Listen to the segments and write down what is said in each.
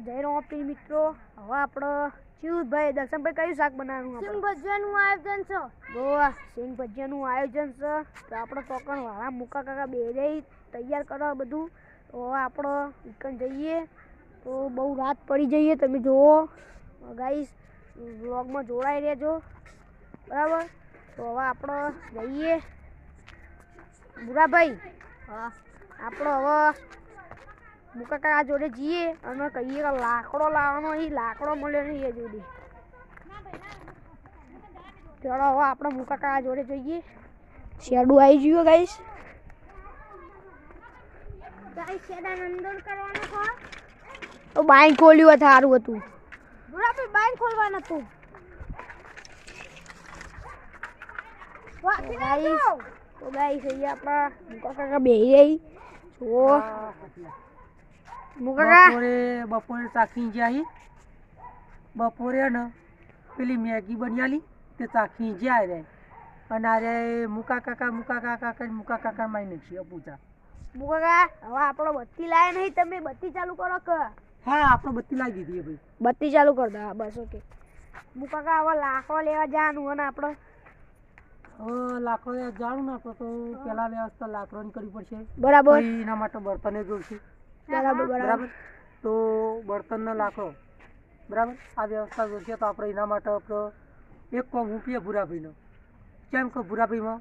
જય રોપી મિત્રો. હવે આપણે ચિયુષભાઈ દર્શનભાઈ કયું શાક બનાવવાનું સિંગ ભજીયાનું આયોજન છે. ગોવા. સિંગ ભજીયાનું આયોજન છે. તો આપણે કોકણ વાળા મુકા કાકા બે જઈ તૈયાર કરો બધું. તો હવે આપણે વીકન જઈએ. તો બહુ રાત પડી જઈએ તમે જુઓ. ગાઈસ વ્લોગમાં જોડાઈ રહેજો. બરાબર? તો હવે આપણે જઈએ. બુરાભાઈ હા. આપણો હવે મુકા કાકા જોડે જઈએ અને કહીએ કે લાકડો લાવવાનો એ લાકડો મળ્યો નહીં એ જોડે. ચાલો હવે આપણે મુકા કાકા જોડે જઈએ. શેડું આવી ગયું ગાઈશ તો બાઈક ખોલ્યું હતું સારું હતું. બરાબર બાઈક ખોલવાનું હતું. તો અહીંયા આપણા મુકા કાકા બેહી બપોરે બપોરે ચાખી જાય બપોરે ને પેલી મેગી બન્યાલી તે ચાખી જાય રે. અને અરે મુકા કાકા મુકા કાકા કરી મુકા કાકા મારી નાખી પૂછા મુકા કાકા હવે આપણો બત્તી લાવે નહીં તમે બત્તી ચાલુ કરો કે? હા આપણે બત્તી લાવી દીધી ભાઈ. બત્તી ચાલુ કર દો બસ ઓકે. મુકા કાકા હવે લાકડો લેવા જવાનું અને આપણે. લાકડો જાણું ને તો પેલા વ્યવસ્થા લાકડો ની કરવી પડશે. બરાબર. એના માટે બર્તને જોઈશે બરાબર બરાબર. તો બર્તનનો લાકડો બરાબર? આ વ્યવસ્થા જોઈએ તો આપણે એના માટે આપણે એક કોમ ઉપીએ ભૂરાભાઈનો. કેમ કે ભૂરાભાઈમાં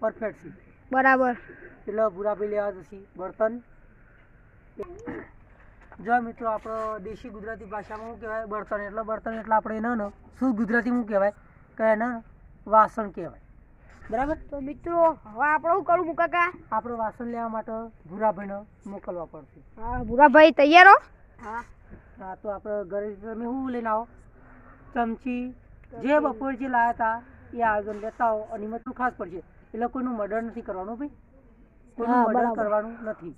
પરફેક્ટ છે. બરાબર. એટલે ભૂરાભાઈ લેવા જશે બર્તન જો મિત્રો આપણો દેશી ગુજરાતી ભાષામાં શું કહેવાય? બળતણ. એટલે બળતણ એટલે આપણે એને ને શું ગુજરાતી શું કહેવાય? કે એને વાસણ કહેવાય. બરાબર? તો મિત્રો હવે આપણે શું કરું મુકા કાકા? આપણે વાસણ લેવા માટે ભૂરાભાઈને મોકલવા પડશે. હા ભૂરાભાઈ તૈયાર હો? હા. હા તો આપણે ઘરે તમે શું લઈને આવો? ચમચી જે બપોર જે લાયા હતા એ આયોજન લેતા આવો. અને એમાં શું ખાસ પડશે? એટલે કોઈનું મર્ડર નથી કરવાનું ભાઈ. કોઈનું મર્ડર કરવાનું નથી.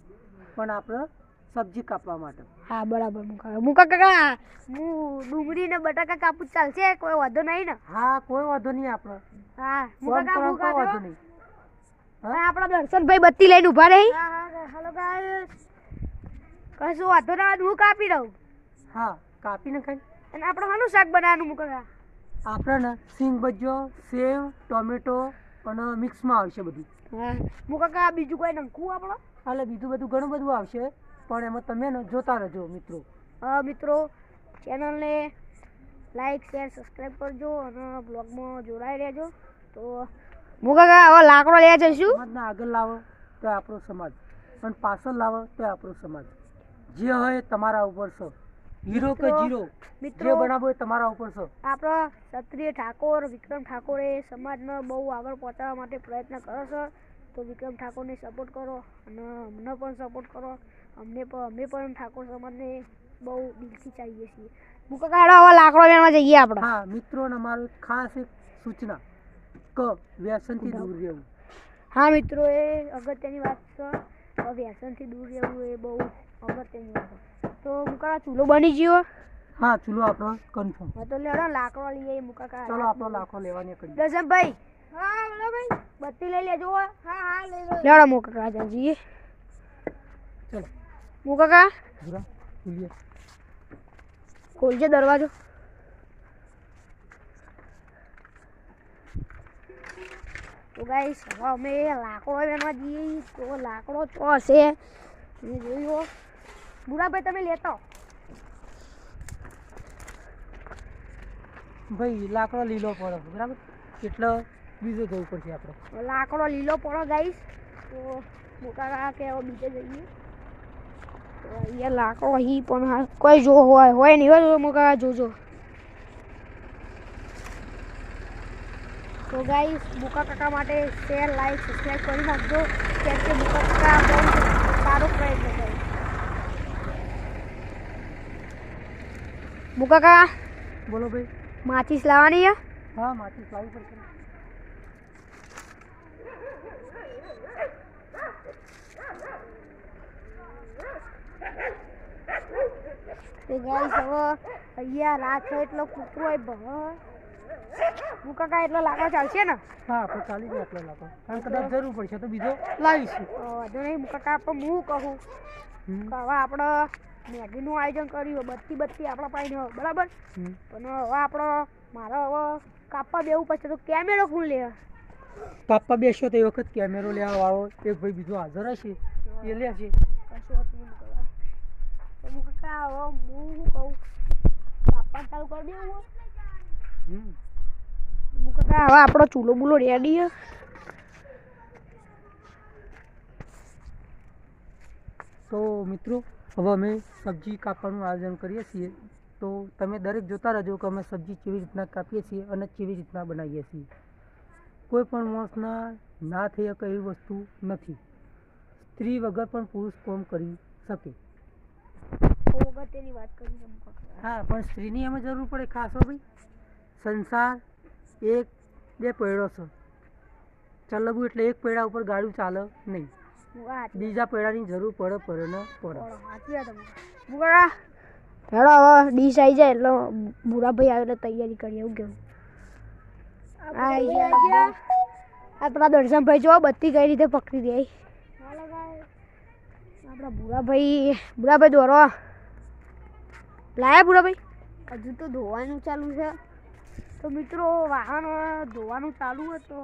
પણ આપણે સબ્જી કાપવા માટે. હા બરાબર મુકા મુકા કાકા. હું ડુંગળી ને બટાકા કાપું ચાલશે કોઈ વાંધો નહીં ને? હા કોઈ વાંધો નહીં આપણો હા મુકા કાકા મુકા વાંધો નહીં. હા? આપણા દર્શનભાઈ બત્તી લઈને ઊભા રહી. હેલો ગાઈસ કશું વાંધો ના હું કાપી દઉં. હા કાપીને ખાઈ. અને આપણે શાનું શાક બનાવવાનું મુકા કાકા આપણે ને સિંગ ભજીયો સેવ ટોમેટો અને મિક્સમાં આવશે બધું. હા મુકા કાકા બીજું કોઈ નંખું આપણો. એટલે બીજું બધું ઘણું બધું આવશે. પણ એમાં તમે જોતા રહેજો મિત્રો. મિત્રો ચેનલને લાઈક શેર સબસ્ક્રાઈબ કરજો અને બ્લોગમાં જોડાઈ રહેજો. તો મુકા હવે લાકડો લેવા જઈશું. સમાજના આગળ લાવો તો આપણો સમાજ. અને પાછળ લાવો તો આપણો સમાજ. જે હોય તમારા ઉપર છો. હીરો કે જીરો મિત્રો બનાવો તમારા ઉપર છો. આપણા ક્ષત્રિય ઠાકોર વિક્રમ ઠાકોરે સમાજને બહુ આગળ પહોંચાડવા માટે પ્રયત્ન કરે છે. તો વિક્રમ ઠાકોરને સપોર્ટ કરો અને અમને પણ સપોર્ટ કરો. અમને પણ અમે પણ ઠાકોર સમાજને બહુ દિલથી ચાહીએ છીએ. મુકા કાઢો હવે લાકડો લેવા જઈએ આપણે. હા મિત્રોને અમારું ખાસ એક સૂચના. ક વ્યસનથી દૂર રહેવું. હા મિત્રો એ અગત્યની વાત છે. વ્યસનથી દૂર રહેવું એ બહુ અગત્યની વાત છે. તો મુકા ચૂલો બની ગયો? હા ચૂલો આપણો કન્ફર્મ હા તો લેડો લાકડો લઈએ મુકા ચાલો આપણો લાખો લેવાની કરી. ભાઈ હા બોલો ભાઈ. બત્તી લઈ લેજો હો. હા હા લઈ લો. લેવડો મુકા કાકા જઈએ. ચલો. મુકા કા ભૂરા ખુલીએ. ખોલજે દરવાજો. તો ગાઈસ હવે અમે લાકડો લેવા જઈએ તો લાકડો તો હશે. તમે જોયું બુરાભાઈ તમે લેતો. ભાઈ લાકડો લીલો પડો બરાબર? કેટલો બીજો જવું પડશે આપણે. લાકડો લીલો પડો ગાઈસ તો મોટા કાકા કે બીજે જઈએ. અહીંયા લાકડો અહીં પણ હા કોઈ જો હોય હોય નહીં હોય મુકા જોજો. તો ગાઈસ મુકા કાકા માટે શેર લાઈક સબસ્ક્રાઈબ કરી નાખજો. કેમ કે મુકા કાકા બહુ સારો પ્રયત્ન કરે મુકા કાકા બોલો ભાઈ. માચીસ લાવવાની હા માટી લાવવી પડશે. તો ગાઈસ હવે અહીંયા રાત છે એટલો કૂતરો ભહ કાકા એટલો લાકડો ચાલશે ને? હા ચાલી જાય કારણ કદાચ જરૂર પડશે તો બીજો લાવીશું. વાંધો નહીં. કાકા પણ હું કહું. હવે આપણે મેગીનું આયોજન કર્યું બત્તી બત્તી આપણા પાસે બરાબર? પણ હવે આપણો મારે હવે કાપા બેવું પડશે. તો કેમેરો કોણ લે? પાપ્પા બેસ્યો તો એ વખત કેમેરો લેવા વાળો. એક ભાઈ બીજો હાજર હશે. એ લે છે. કશું હતું નહીં કરવા તો હું કાકા હવે હું શું કહું? કાપવાનું ચાલુ કરી દેવું? હમ. હું કાકા હવે આપણો ચૂલો બુલો રેડી છે. તો મિત્રો હવે અમે સબ્જી કાપવાનું આયોજન કરીએ છીએ. તો તમે દરેક જોતા રહેજો કે અમે સબ્જી કેવી રીતના કાપીએ છીએ અને કેવી રીતના બનાવીએ છીએ. કોઈ પણ માણસના ના થઈ શકે એવી વસ્તુ નથી. સ્ત્રી વગર પણ પુરુષ કોમ કરી શકે. બહુ અગત્યની વાત કરી છે હું હા પણ સ્ત્રીની એમાં જરૂર પડે ખાસો ભાઈ. સંસાર એક બે પૈડો છે. ચલવું એટલે એક પૈડા ઉપર ગાડું ચાલે નહીં. હું બીજા પૈડાની જરૂર પડે પડે ને પડે. હું હેડો હવે ડીશ આવી જાય એટલે બુરાભાઈ આવે એટલે તૈયારી કરીએ એવું કેવું? આઈ ગયા આપણા દર્શનભાઈ જો બત્તી કઈ રીતે પકડી દે આપણા ભૂરાભાઈ ભૂરાભાઈ દોરો. લાયા ભૂરાભાઈ હજુ તો ધોવાનું ચાલુ છે. તો મિત્રો વાહન ધોવાનું ચાલુ હોય તો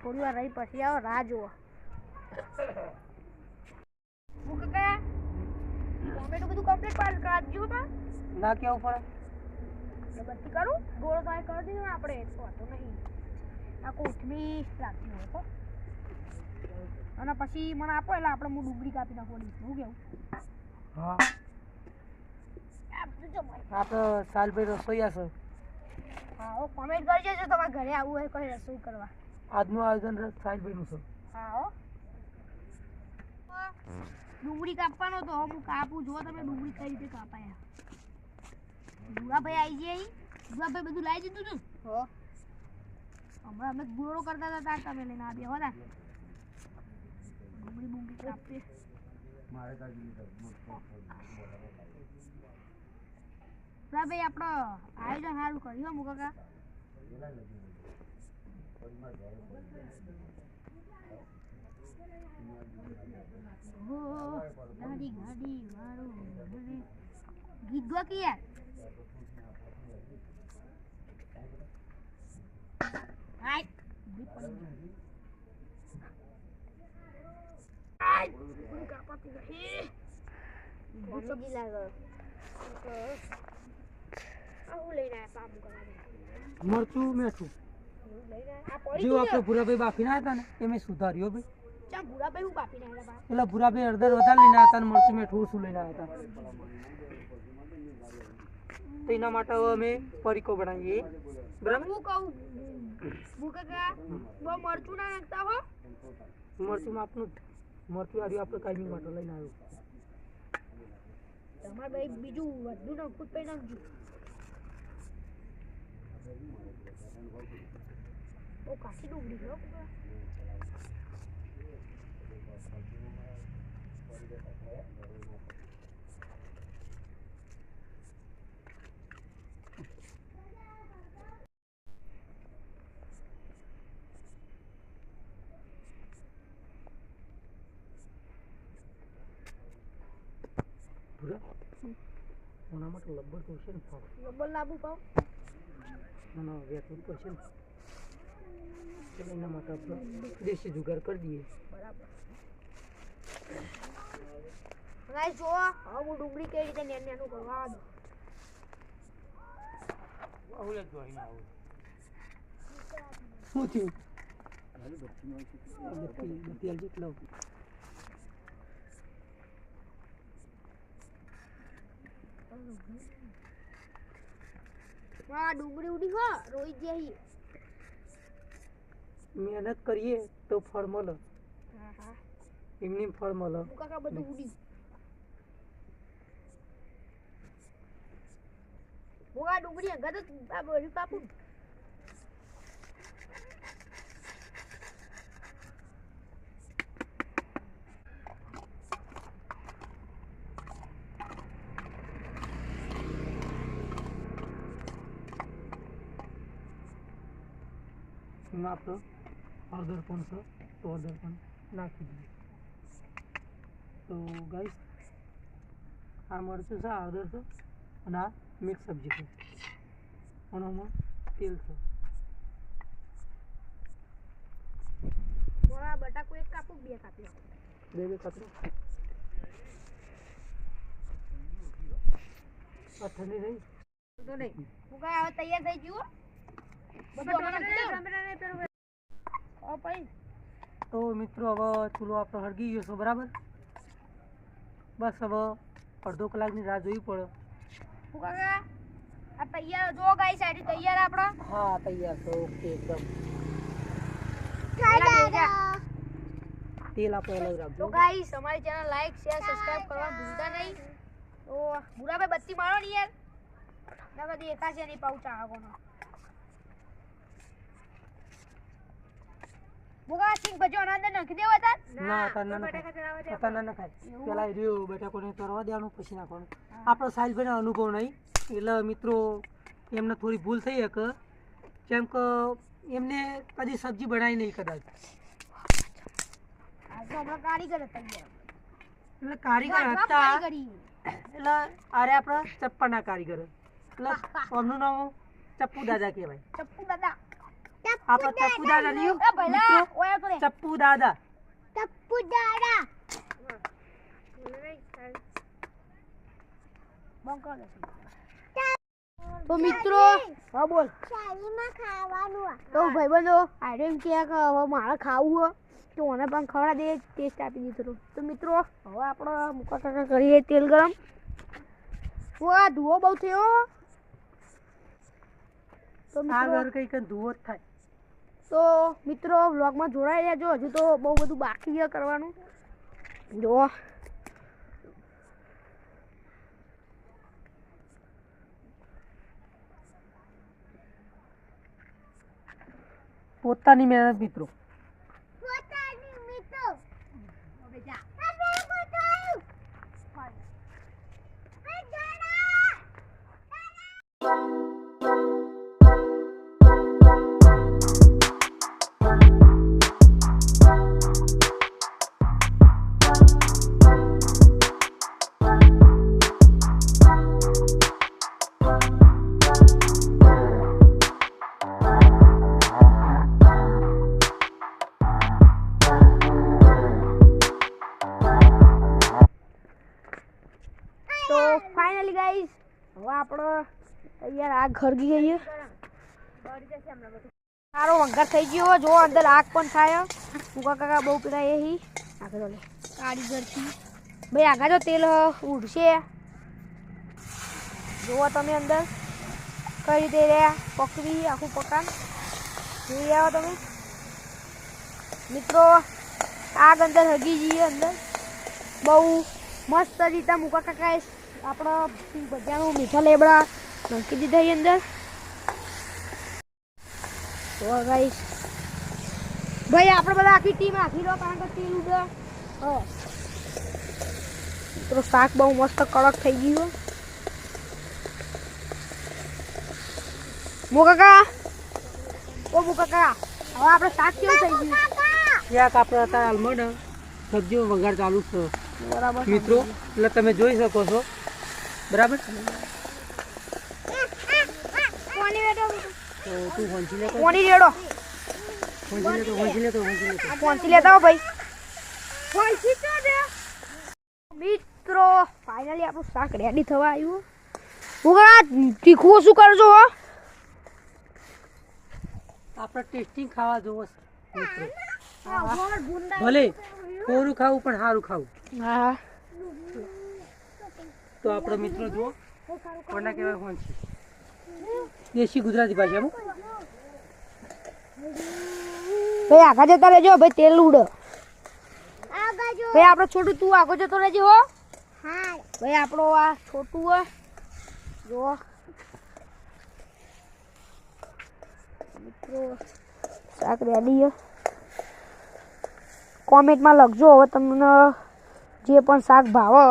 થોડી વાર રહી પછી આવો રાહ જુઓ. ટોમેટો બધું કમ્પ્લીટ પાલ કાઢજો બા. ના કેવું પડે? એટલે કરું. ગોળ ગાય કરી દીધું ને આપણે વાંધો નહીં. આ કોથમી રાખી હોય તો. અને પછી મને આપો એટલે આપણે હું ડુંગળી કાપી નાખવાની શું કેવું? હા. આ તો સાલભાઈ રસોઈયા છે હા હો કોમેન્ટ કરજો જો તમારા ઘરે આવવું હોય કોઈ રસોઈ કરવા આજનું આયોજન સાહિલભાઈનું છે હા હો ડુંગળી કાપવાનો તો હું કાપું જો તમે ડુંગળી કઈ રીતે કાપાયા ભૂરાભાઈ આવી જાય ભૂરાભાઈ બધું લાવી દીધું તું હો હમણાં અમે ગોળો કરતા હતા તાર તમે લઈને આવ્યા હોતા ડુંગળી બુંગળી કાપીએ ભૂરાભાઈ આપણો આયોજન સારું કર્યું હો મુકાકા હો ગાડી ગાડી વાળો મને ગીત ગો કે યાર હાય ગીત પડી ગયું. આય, ઉડી કાપાતી નહીં. ભૂસકી લાગે. મરચું મેઠું. જેવું આપણે ભૂરાભાઈ બાફીને ના હતા ને એ મેં સુધાર્યો ભાઈ. એટલે ભૂરાભાઈ અડધર વધારે લઈને આવ્યા હતા અને મરચું મેઠું ઓછું લઈને હતા તો. એના માટે હવે અમે પરીકો બનાવીએ. બરાબર? હું કહું? હું કાકા બહુ મરચું ના નાખતા હો. મરચું માપનું જ. મરચું આવ્યું આપણે કાયમી માટે લઈને આવ્યું. તમારે ભાઈ બીજું વધુ નાખવું તો નાખજો બહુ કાચી ડુંગળી છે હો કાકા. ભૂરા એના માટે લબ્બર તો છે ને ફળ રબર લાંબુ પાવ? મને વેચવું પડશે ને. એટલે એના માટે આપણે દેશી જુગાર કરી દઈએ. બરાબર. ગાઈસ જો હવે હું ડુંગળી કેવી રીતે નેન નેનું કરવા દો શું થયું? બત્તી બત્તી જેટલો હા ડુંગળી ઉડી હો રોઈ જઈ મહેનત કરીએ તો ફળ મળે. એમની ફળ મળે. કાકા બધું ઉડી. ડુંગળી આ ડુંગળી અંગા તો એમાં આપણો પણ છે તો હળદર પણ નાખી દઈએ. તો ગાઈસ આ મરચું છે હળદર છે અને આ મિક્સ સબ્જી છે. અને આમાં તેલ છે. બટાકો એક કાપું બે કાપી. બે બે કતરો આ ઠંડી તો નહીં. હું કાંઈ હવે તૈયાર થઈ ગયું બધું હમણાં કીધું. ઓ ભાઈ તો મિત્રો હવે ચૂલો આપણો હળગી ગયો છે બરાબર બસ હવે અડધો કલાકની રાહ જોવી પડે આ તૈયાર જો ગાઈ સાઈડ તૈયાર આપડો હા તૈયાર છે ઓકે એકદમ તેલ આપણે અલગ તો રાખજો ગાઈસ અમારી ચેનલ લાઈક શેર સબસ્ક્રાઇબ કરવા ભૂલતા નહીં તો બુરાભાઈ બત્તી મારો ને યાર ના બધી એકાશે નહીં પાઉચા આગોનો બોગા સિંગ ભજો અંદર નાખી દેવા તાર? ના તાર ના નખાય. તાર ના નખાય. પેલા રહ્યું બટાકોને તરવા દેવાનું પછી નાખવાનું. આપણો સાહિલભાઈનો અનુભવ નહીં. એટલે મિત્રો એમને થોડી ભૂલ થઈ શકે કેમ કે એમને કદી સબ્જી બનાવી નહીં કદાચ. કારીગર હતા એટલે કારીગર હતા. એટલે અરે આપણા ચપ્પાના કારીગર. એટલે એમનું નામ ચપ્પુ દાદા કહેવાય. ચપ્પુ દાદા. આપણો ચપ્પુ દાદા લ્યો ઓયા તો દાદા ચપ્પુ દાદા તો મિત્રો હા બોલ. તો ભાઈબંધો આઈડન કે ક્યાં હવે મારે ખાવું હોય તો મને પણ ખવડા દે ટેસ્ટ આપી દીધો તો. મિત્રો હવે આપણે મુકા કાકા કરીએ તેલ ગરમ. આ ધુઓ બહુ થયો. તો આ મિત્રો ઘર કઈ કઈ ધુવો જ થાય. તો મિત્રો, વ્લોગમાં જોડાઈ રહેજો હજુ તો બહુ બધું બાકી છે કરવાનું. જો. પોતાની મહેનત મિત્રો. આપણે યાર આગ ખરગી ગઈ સારો વંગાર થઈ ગયો જો અંદર આગ પણ થાય ઉકા કાકા બહુ પેલા એ આગળ કાળી ઘરથી. ભાઈ, આગળ જો તેલ ઉડશે. જોવો તમે અંદર. કઈ રીતે રહ્યા? પકવી આખું પકાન. જોઈ આવો તમે. મિત્રો, આગ અંદર હગી જઈએ અંદર. બહુ મસ્ત રીતે મુકા કાકાએ આપણા ભજીયાનું મીઠા લેબડા નાખી દીધા એ અંદર. તો ગાઈસ ભાઈ આપણે બધા આખી ટીમ આખી લો કારણ કે તેલ ઉડે હા. તો શાક બહુ મસ્ત કડક થઈ ગયું મુકાકા ઓ મુકાકા હવે આપણે શાક કેવું થઈ ગયું? ક્યાંક આપણે અત્યારે હાલમાં ને સબ્જીનો વઘાર ચાલુ છે. બરાબર મિત્રો એટલે તમે જોઈ શકો છો બરાબર? રેડો પહોંચી લેતા ભાઈ. મિત્રો ફાઇનલી આપણું શાક રેડી થવા આવ્યું. હું તીખું શું કરજો હો. આપણે ટેસ્ટિંગ ખાવા જોવો ભલે કોરું ખાવું પણ સારું ખાવું. હા. તો આપણો મિત્રો જુઓ, કોના કહેવાય વંચી દેશી ગુજરાતી ભાષામાં ભાઈ, આગળ જતા રહેજો, ભાઈ, તેલ ઉડો. ભાઈ, આપણો છોટું તું આગળ જતો રહેજો હો. ભાઈ, આપણો આ છોટું હો. જો મિત્રો, શાક રેડી છે કોમેન્ટમાં લખજો હવે તમને જે પણ શાક ભાવે.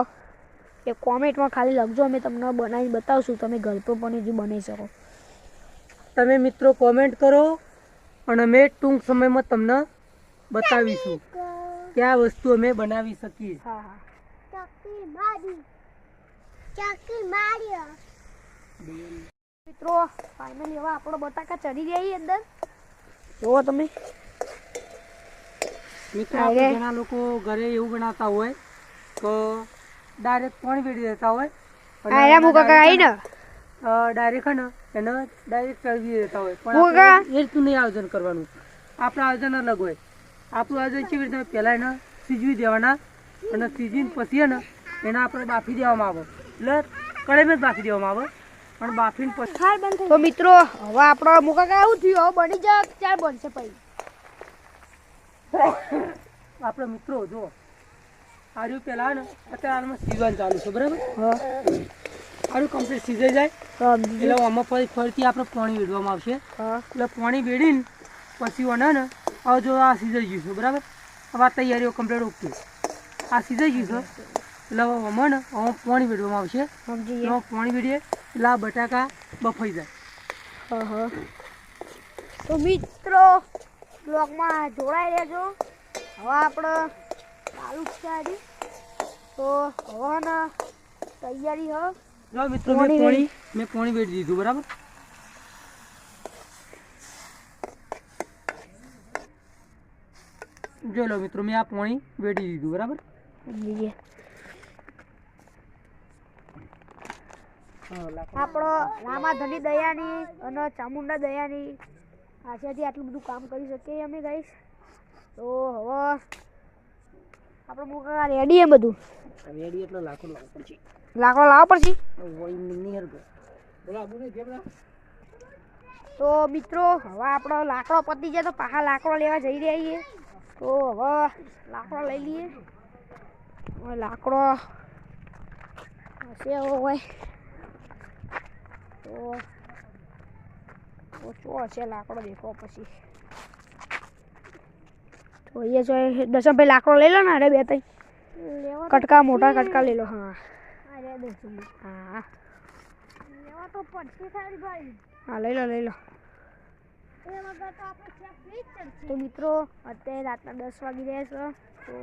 એ કોમેન્ટમાં ખાલી લખજો અમે તમને બનાવી બતાવશું તમે ઘર પર પણ હજુ બનાવી શકો. તમે મિત્રો કોમેન્ટ કરો અને અમે ટૂંક સમયમાં તમને બતાવીશું કે આ વસ્તુ અમે બનાવી શકીએ. મિત્રો ફાઇનલી હવે આપણો બટાકા ચડી જાય અંદર. જોવો તમે. મિત્રો ઘણા લોકો ઘરે એવું બનાવતા હોય કે ડાયરેક્ટ પાણી વેડી દેતા હોય. આયા મુકા કાકા આઈ ને? ડાયરેક્ટ ને એને ડાયરેક્ટ તળવી દેતા હોય. પણ મુકા? એ રીતનું નહીં આયોજન કરવાનું. આપણું આયોજન અલગ હોય. આપણું આયોજન કેવી રીતે પહેલાં એને સીજવી દેવાના અને સીજીને પછી એને એને આપણે બાફી દેવામાં આવે. એટલે કઢાઈમાં જ બાફી દેવામાં આવે. પણ બાફીને પછી તો મિત્રો હવે આપણો મુકા કાકા આવું થયું? હવે બની જાય ચાર બનશે પછી. આપણે મિત્રો જો આર્યું પેલા ને અત્યારે આમાં સીઝન ચાલુ છે બરાબર? હા. આર્યું કમ્પ્લીટ સીઝાઈ જાય. એટલે આમાં ફરી ફરીથી આપણે પાણી વેડવામાં આવશે. એટલે પાણી વેડીને પછી ઓને ને હવે જો આ સીઝાઈ ગયું છે બરાબર? હવે આ તૈયારીઓ કમ્પ્લીટ ઓકે આ સીઝાઈ ગયું છે એટલે હવે આમાં ને હવે પાણી વેડવામાં આવશે. પાણી વેડીએ એટલે આ બટાકા બફાઈ જાય. હા હા. તો મિત્રો બ્લોગમાં જોડાઈ રહેજો. હવે આપણે ચાલુ છે આજે. તો હવે તૈયારી હ. જો મિત્રો મેં પાણી મેં પાણી વેડી દીધું બરાબર? જોઈ લો મિત્રો મેં આ પાણી વેડી દીધું બરાબર? આપણો ગયા ધની દયાની અને ચામુંડા દયાની આશાથી આટલું બધું કામ કરી શકીએ અમે ગાઈશ તો હવે આપણે મુકા રેડી એમ બધું. રેડી એટલે લાકડું લાવવું પડશે. લાકડો લાવવા પડશે? તો મિત્રો હવે આપણો લાકડો પતી જાય તો પાછા લાકડો લેવા જઈ રહ્યા છીએ. તો હવે લાકડો લઈ લઈએ. હવે લાકડો હશે હોય. તો ઓછો હશે લાકડો દેખો પછી. તો જો છે દસમભાઈ લાકડો લઈ લો ને અરે બે ત્રણ. કટકા મોટા કટકા લઈ લો હા. હા. લેવા તો હા લઈ લો લઈ લો. તો મિત્રો અત્યારે રાતના દસ વાગી રહ્યા છે તો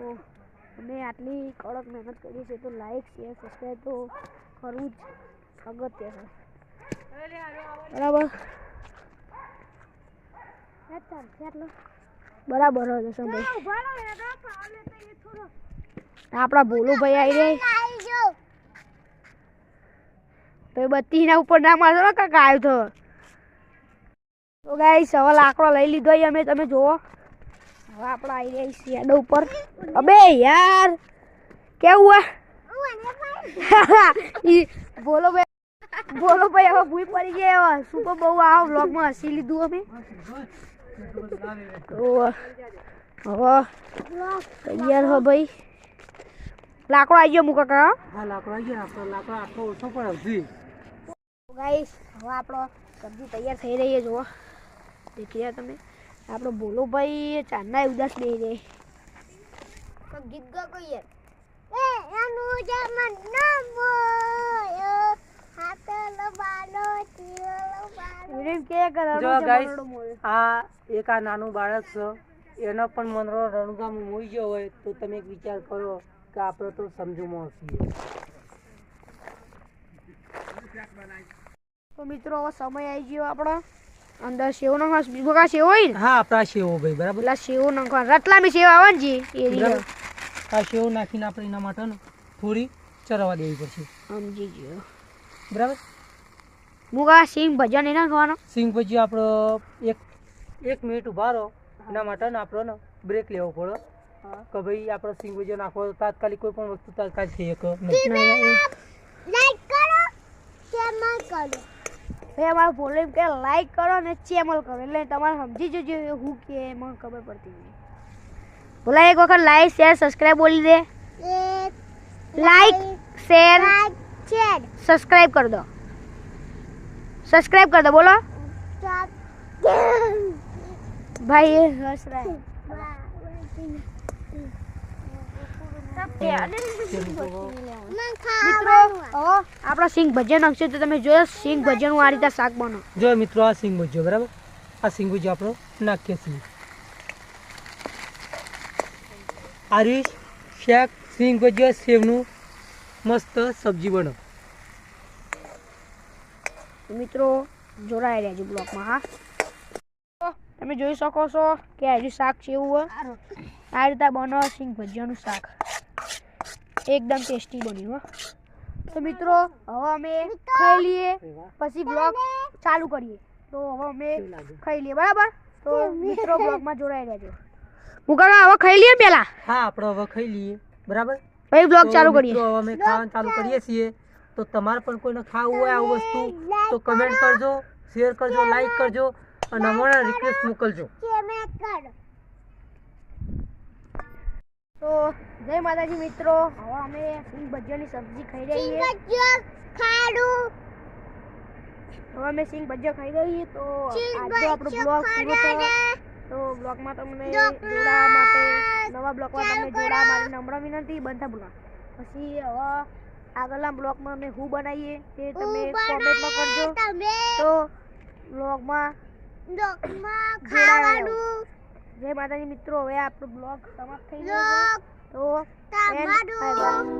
અમે આટલી કડક મહેનત કરી છે તો લાઈક શેર સબસ્ક્રાઈબ તો કરવું જ અગત્ય છે. બરાબર? એ બરાબર હોય એ થોડો. આપણા ભોલુભાઈ આવી રહી આવી જો તો બત્તી બત્તીના ઉપર ના મારતો ને કાકા આવ્યો તો. તો ગાઈસ હવે લાકડો લઈ લીધો અમે તમે જુઓ. હવે આપણે આવી રહ્યા શેડો ઉપર. અબે યાર કેવું હે? બોલો ભાઈ બોલો ભાઈ હવે ભૂઈ પડી ગયા એવા. શું કહું બહુ આ વ્લોગમાં હસી લીધું અમે. હવે તૈયાર હો ભાઈ લાકડો આવી ગયો મુકા કાકા. હા લાકડો આવી ગયો આપણો લાકડો આટલો ઓછો પડે હજી ગાઈસ હવે આપણો સબ્જી તૈયાર થઈ રહી છે જુઓ દેખી રહ્યા તમે આપણો બોલો ભાઈ ચાંદના ઉદાસ બે રે ગીત ગા કહીએ એ એનું જમન નામ બોયો જો છે guys, મરડો મોરે. આ એક આ નાનું બાળક છે. એનો પણ મનરો રણગામાં મોઈ ગયો હોય તો તમે એક વિચાર કરો કે આપણે તો સમજુમાં છીએ. તો મિત્રો હવે સમય આવી ગયો આપણો. અંદર સેવ નાખવા સેવ હોય હા આપણા સેવો ભાઈ બરાબર? પેલા સેવ નાખવા રતલામી સેવ આવે ને એ આ સેવ નાખીને આપણે એના માટે થોડી ચરવા દેવી પડશે. સમજી ગયો. બરાબર? મુકા સિંગ ભજન એ નાખવાનો સિંગ પછી આપણો એક એક મિનિટ ઊભા રહો. એના માટે ને આપણો ને બ્રેક લેવો પડે. કે ભાઈ આપણો સિંગ ભજીયો નાખવો તો તાત્કાલિક કોઈ પણ વસ્તુ તાત્કાલિક થઈ શકે. નહીં. ના, ના, એ. લાઈક કરો શેર કરો. ભાઈ અમારો ભોલો એમ કે લાઈક કરો ને ચેમલ કરો. એટલે તમારે સમજી જજો એ હું કે મને ખબર પડતી નહીં ભોલા એક વખત લાઈક શેર સબસ્ક્રાઇબ બોલી દે. એક like share like share subscribe કર દો સબસ્ક્રાઇબ કર દો બોલો ભાઈ એ હસ આપણો સિંગ ભજન તો તમે જોયો સિંગ ભજન આ રીતે શાક બનો. જો મિત્રો આ સિંગ ભજીયો બરાબર? આ સિંગ ભજ્યો આપણો નાખીએ છીએ આરીશ શાક સિંગ ભજ્યો સેવનું મસ્ત સબ્જી બનો. મિત્રો જોડાઈ રહેજો બ્લોકમાં હા. તમે જોઈ શકો છો કે હજુ શાક છે એવું આ રીતે બનો સિંગ ભજીયાનું શાક. એકદમ ટેસ્ટી બન્યું હો. તો મિત્રો હવે અમે ખાઈ લઈએ પછી બ્લોગ ચાલુ કરીએ. તો હવે અમે ખાઈ લઈએ બરાબર? તો મિત્રો બ્લોગમાં જોડાઈ રહેજો. હું કાકા હવે ખાઈ લઈએ પહેલા હા આપણે હવે ખાઈ લઈએ બરાબર? પછી બ્લોગ ચાલુ કરીએ. હવે અમે ખાવાનું ચાલુ કરીએ છીએ. તો તમારે પણ કોઈને ખાવું હોય આવું વસ્તુ તો કમેન્ટ કરજો શેર કરજો લાઈક કરજો અને અમારા રિક્વેસ્ટ મોકલજો. તો જય માતાજી મિત્રો. હવે અમે સિંગ ભજીયાની સબ્જી ખાઈ રહીએ. હવે અમે સિંગ ભજીયા ખાઈ રહીએ તો આજે આપણો બ્લોગ પૂરો થયો. તો બ્લોગમાં તમને જોડાવા માટે નવા બ્લોગમાં તમને જોડાવા માટે નમ્ર વિનંતી બનતા બોલા પછી હવે આગળના બ્લોગમાં અમે હું બનાવીએ તે તમે કોમેન્ટમાં કરજો. તો બ્લોગમાં જોડાવાનું જય માતાજી મિત્રો હવે આપણો બ્લોગ સમાપ્ત થઈ ગયો તો તમારું.